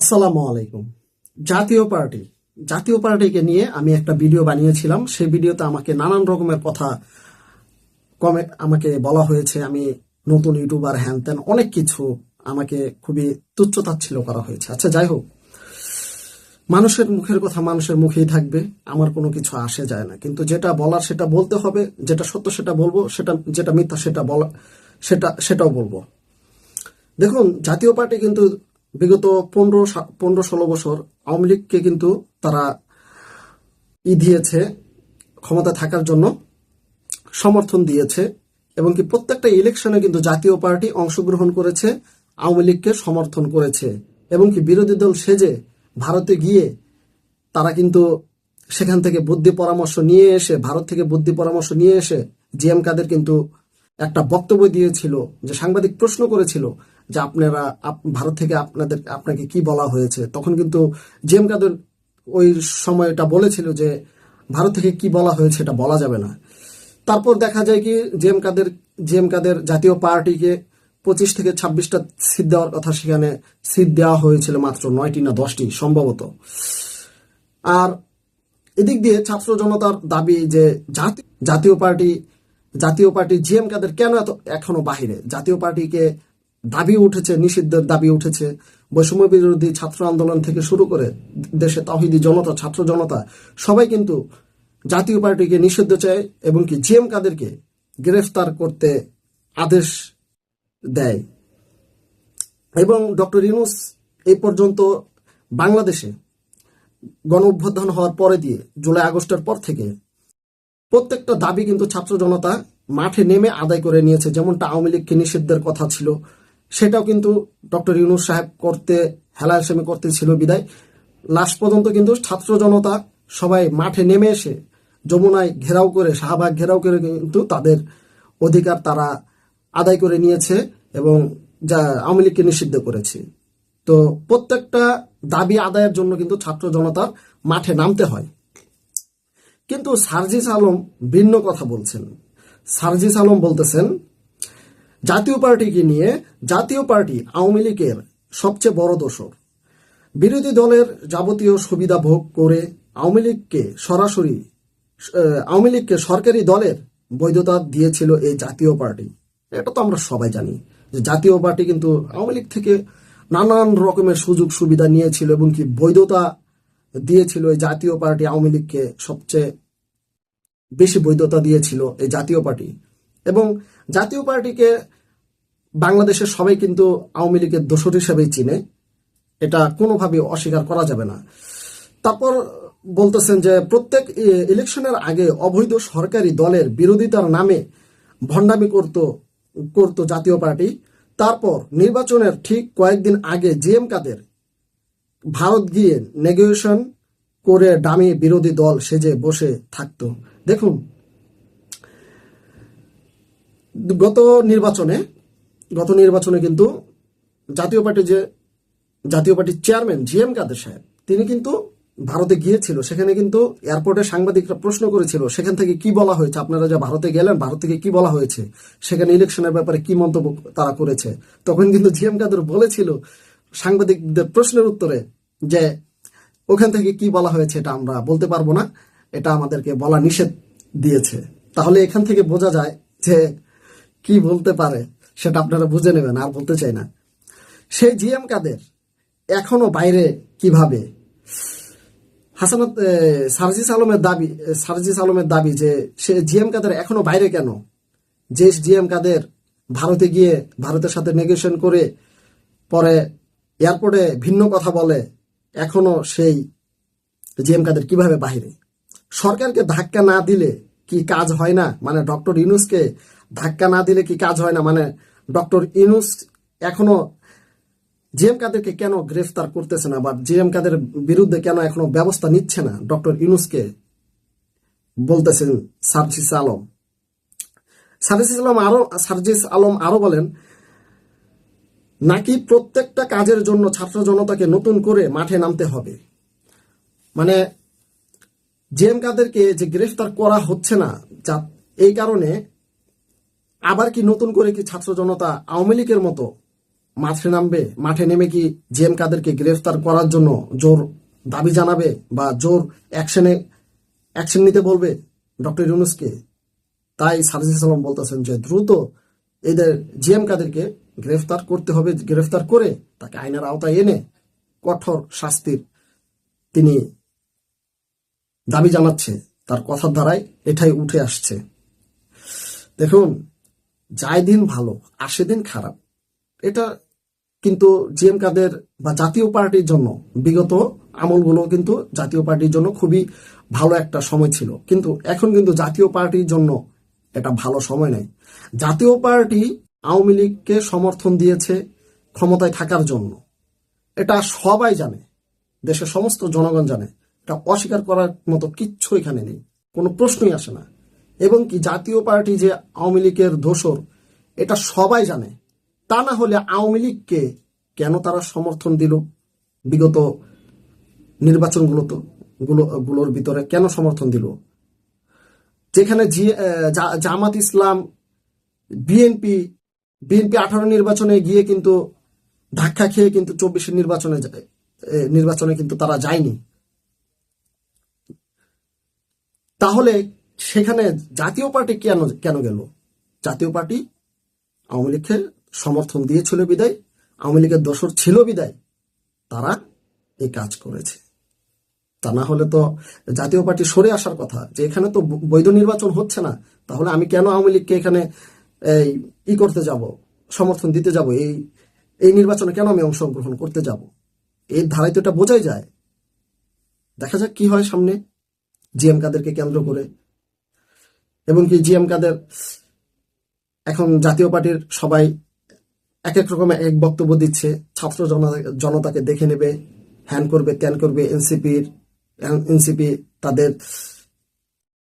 আসসালামু আলাইকুম। জাতীয় পার্টি। জাতীয় পার্টিকে নিয়ে আমি একটা ভিডিও বানিয়েছিলাম। সেই ভিডিওতে আমাকে নানান রকমের কথা কমে আমাকে বলা হয়েছে। আমি নতুন ইউটিউবার, হ্যান ত্যান, অনেক কিছু আমাকে খুবই তুচ্ছতাচ্ছিল করা হয়েছে। আচ্ছা যাই হোক। মানুষের মুখের কথা মানুষের মুখেই থাকবে। আমার কোনো কিছু আসে যায় না। কিন্তু যেটা বলার সেটা বলতে হবে। যেটা সত্য সেটা বলব। সেটা যেটা মিথ্যা সেটা বলা সেটা সেটাও বলব। দেখুন, জাতীয় পার্টি কিন্তু বিগত পনেরো পনেরো ষোলো বছর আওয়ামী লীগকে কিন্তু তারা ই দিয়েছে ক্ষমতা থাকার জন্য সমর্থন দিয়েছে এবং কি প্রত্যেকটা ইলেকশনে কিন্তু জাতীয় পার্টি অংশগ্রহণ করেছে, আওয়ামী লীগকে সমর্থন করেছে এবং কি বিরোধী দল সেজে ভারতে গিয়ে তারা কিন্তু সেখান থেকে বুদ্ধি পরামর্শ নিয়ে এসে, ভারত থেকে বুদ্ধি পরামর্শ নিয়ে এসে জি এম কাদের কিন্তু একটা বক্তব্য দিয়েছিল যে সাংবাদিক প্রশ্ন করেছিল যে আপনারা, আপ- ভারত থেকে আপনাদের, আপনাকে কি বলা হয়েছে? তখন কিন্তু জি এম কাদের ওই সময়টা বলেছিল যে ভারত থেকে কি বলা হয়েছে এটা বলা যাবে না। তারপর দেখা যায় কি জেএম কাদের জেএম কাদের জাতীয় পার্টিকে পঁচিশ থেকে ছাব্বিশটা সিট দেওয়ার কথা সেখানে সিট দেওয়া হয়েছিল মাত্র নয়টি না দশটি সম্ভবত। আর এদিক দিয়ে ছাত্র জনতার দাবি যে জাতীয় পার্টি জাতীয় পার্টি জিএম কাদের কেন এত, এখনও বাহিরে? জাতীয় পার্টিকে দাবি উঠেছে, নিষিদ্ধের দাবি উঠেছে। বৈষম্য বিরোধী ছাত্র আন্দোলন থেকে শুরু করে দেশে তাহিদি জনতা, ছাত্র জনতা, সবাই কিন্তু জাতীয় পার্টিকে নিষিদ্ধ চায় এবং কি জিএম কাদেরকে গ্রেফতার করতে আদেশ দেয়। এবং ডক্টর ইউনুস এই পর্যন্ত বাংলাদেশে গণ অভ্যুত্থান হওয়ার পরে দিয়ে জুলাই আগস্টের পর থেকে প্রত্যেকটা দাবি কিন্তু ছাত্র জনতা মাঠে নেমে আদায় করে নিয়েছে, যেমনটা আওয়ামী লীগকে নিষিদ্ধের কথা ছিল। সেটাও কিন্তু ডক্টর ইউনুস সাহেব করতে হেলায় সেমি করতে ছিল বিদায়। লাস্ট পর্যন্ত কিন্তু ছাত্র জনতা সবাই মাঠে নেমে এসে যমুনায় ঘেরাও করে, শাহবাগ ঘেরাও করে কিন্তু তাদের অধিকার তারা আদায় করে নিয়েছে এবং যা আওয়ামী লীগকে নিষিদ্ধ করেছে। তো প্রত্যেকটা দাবি আদায়ের জন্য কিন্তু ছাত্র জনতার মাঠে নামতে হয়। কিন্তু সার্জিস আলম ভিন্ন কথা বলছেন। সার্জিস আলম বলতেছেন জাতীয় পার্টিকে নিয়ে জাতীয় পার্টি আওয়ামী লীগের সবচেয়ে বড় দোষর। বিরোধী দলের যাবতীয় সুবিধা ভোগ করে আওয়ামী লীগকে সরাসরি আওয়ামী লীগকে সরকারি দলের বৈধতা দিয়েছিল এই জাতীয় পার্টি। এটা তো আমরা সবাই জানি যে জাতীয় পার্টি কিন্তু আওয়ামী লীগ থেকে নানান রকমের সুযোগ সুবিধা নিয়েছিল এবং কি বৈধতা দিয়েছিল এই জাতীয় পার্টি আওয়ামী লীগকে সবচেয়ে বেশি বৈধতা দিয়েছিল এই জাতীয় পার্টি। এবং জাতীয় পার্টিকে বাংলাদেশের সবাই কিন্তু আওয়ামী লীগের দোষর হিসেবেই চিনে। এটা কোনোভাবে অস্বীকার করা যাবে না। তারপর বলতেছেন যে, প্রত্যেক ইলেকশনের আগে অবৈধ সরকারি দলের বিরোধিতার নামে ভণ্ডামি করত করত জাতীয় পার্টি। তারপর নির্বাচনের ঠিক কয়েকদিন আগে জিএম কাদের ভারত গিয়ে নেগোয়েশন করে ডামি বিরোধী দল সেজে বসে থাকতো। দেখুন গত নির্বাচনে গত নির্বাচনে কিন্তু জাতীয় পার্টি যে, জাতীয় পার্টির চেয়ারম্যান জি এম কাদের সাহেব, তিনি কিন্তু ভারতে গিয়েছিল, সেখানে কিন্তু এয়ারপোর্টে সাংবাদিকরা প্রশ্ন করেছিল, সেখান থেকে কি বলা হয়েছে? আপনারা যে ভারতে গেলেন, ভারত থেকে কি বলা হয়েছে? সেখানে ইলেকশনের ব্যাপারে কি মন্তব্য তারা করেছে? তখন কিন্তু জি এম কাদের বলেছিল, সাংবাদিকদের প্রশ্নের উত্তরে যে, ওখান থেকে কি বলা হয়েছে এটা আমরা বলতে পারব না, এটা আমাদেরকে বলা নিষেধ দিয়েছে। তাহলে এখান থেকে বোঝা যায় যে কি বলতে পারে সেটা আপনারা বুঝে নেবেন, আর বলতে চাই না। সেই জিএম কাদের এখনও বাইরে কীভাবে? হাসানাত সার্জিস আলমের দাবি সার্জিস আলমের দাবি যে সে জিএম কাদের এখনও বাইরে কেন? যে জিএম কাদের ভারতে গিয়ে ভারতের সাথে নেগোসিয়েশন করে পরে এয়ারপোর্টে ভিন্ন কথা বলে, এখনও সেই জিএম কাদের কীভাবে বাহিরে সরকারকে ধাক্কা না দিলে কি কাজ হয় না? মানে ডক্টর ইনুসকে ধাক্কা না দিলে কি কাজ হয় না? মানে ডক্টর ইনুস এখনও জিএম কাদেরকে কেন গ্রেফতার করতেছে না বা জিএম কাদের বিরুদ্ধে কেন এখনও ব্যবস্থা নিচ্ছে না? ডক্টর ইনুসকে বলতেছেন সার্জিস আলম। সার্জিস আলম আরও, সার্জিস আলম আরও বলেন, নাকি প্রত্যেকটা কাজের জন্য ছাত্র জনতাকে নতুন করে মাঠে নামতে হবে? মানে জেএম কাদেরকে যে গ্রেফতার করা হচ্ছে না, যা এই কারণে আবার কি নতুন করে কি ছাত্র জনতা আওয়ামী লীগের মতো মাঠে নামবে? মাঠে নেমে কি জিএম কাদেরকে গ্রেফতার করার জন্য জোর দাবি জানাবে বা জোর অ্যাকশনে অ্যাকশন নিতে বলবে ডক্টর ইউনুসকে? তাই সারজিস সালাম বলতেছেন যে দ্রুত এদের জিএম কাদেরকে গ্রেফতার করতে হবে, গ্রেফতার করে তাকে আইনের আওতায় এনে কঠোর শাস্তির তিনি দাবি জানাচ্ছে। তার কথার দ্বারাই এটাই উঠে আসছে। দেখুন যায় দিন ভালো আসে দিন খারাপ। এটা কিন্তু জিএম কাদের বা জাতীয় পার্টির জন্য, বিগত আমলগুলো কিন্তু জাতীয় পার্টির জন্য খুবই ভালো একটা সময় ছিল। কিন্তু এখন কিন্তু জাতীয় পার্টির জন্য এটা ভালো সময় নেই। জাতীয় পার্টি আওয়ামী লীগকে সমর্থন দিয়েছে ক্ষমতায় থাকার জন্য। এটা সবাই জানে, দেশের সমস্ত জনগণ জানে। এটা অস্বীকার করার মতো কিচ্ছু এখানে নেই। কোনো প্রশ্নই আসে না। এবং কি জাতীয় পার্টি যে আওয়ামী লীগের দোসর এটা সবাই জানে। তা না হলে আওয়ামী লীগকে কেন তারা সমর্থন দিল? বিগত নির্বাচনগুলোতে, গুলো, গুলোর ভিতরে কেন সমর্থন দিল? যেখানে জামাত ইসলাম, বিএনপি বিএনপি আঠারো নির্বাচনে গিয়ে কিন্তু ধাক্কা খেয়ে কিন্তু চব্বিশের নির্বাচনে নির্বাচনে কিন্তু তারা যায়নি। তাহলে সেখানে জাতীয় পার্টি কেন কেন গেল? জাতীয় পার্টি আওয়ামী লীগকে সমর্থন দিয়েছিল বিদায়, আওয়ামী লীগের দোসর ছিল বিদায়, তারা এই কাজ করেছে। তা না হলে তো জাতীয় পার্টি সরে আসার কথা, যে এখানে তো বৈধ নির্বাচন হচ্ছে না, তাহলে আমি কেন আওয়ামী লীগকে এখানে এই ই করতে যাব, সমর্থন দিতে যাব, এই এই নির্বাচনে কেন আমি অংশগ্রহণ করতে যাব? এই ধারায় তো এটা বোঝাই যায়। দেখা যাক কি হয় সামনে। জিএম কাদেরকে কেন্দ্র করে এবং কি জিএম কাদের এখন জাতীয় পার্টির সবাই এক এক রকম এক বক্তব্য দিচ্ছে, ছাত্র জনতা- জনতাকে দেখে নেবে, হ্যান করবে, ত্যান করবে, এনসিপির এনসিপি তাদের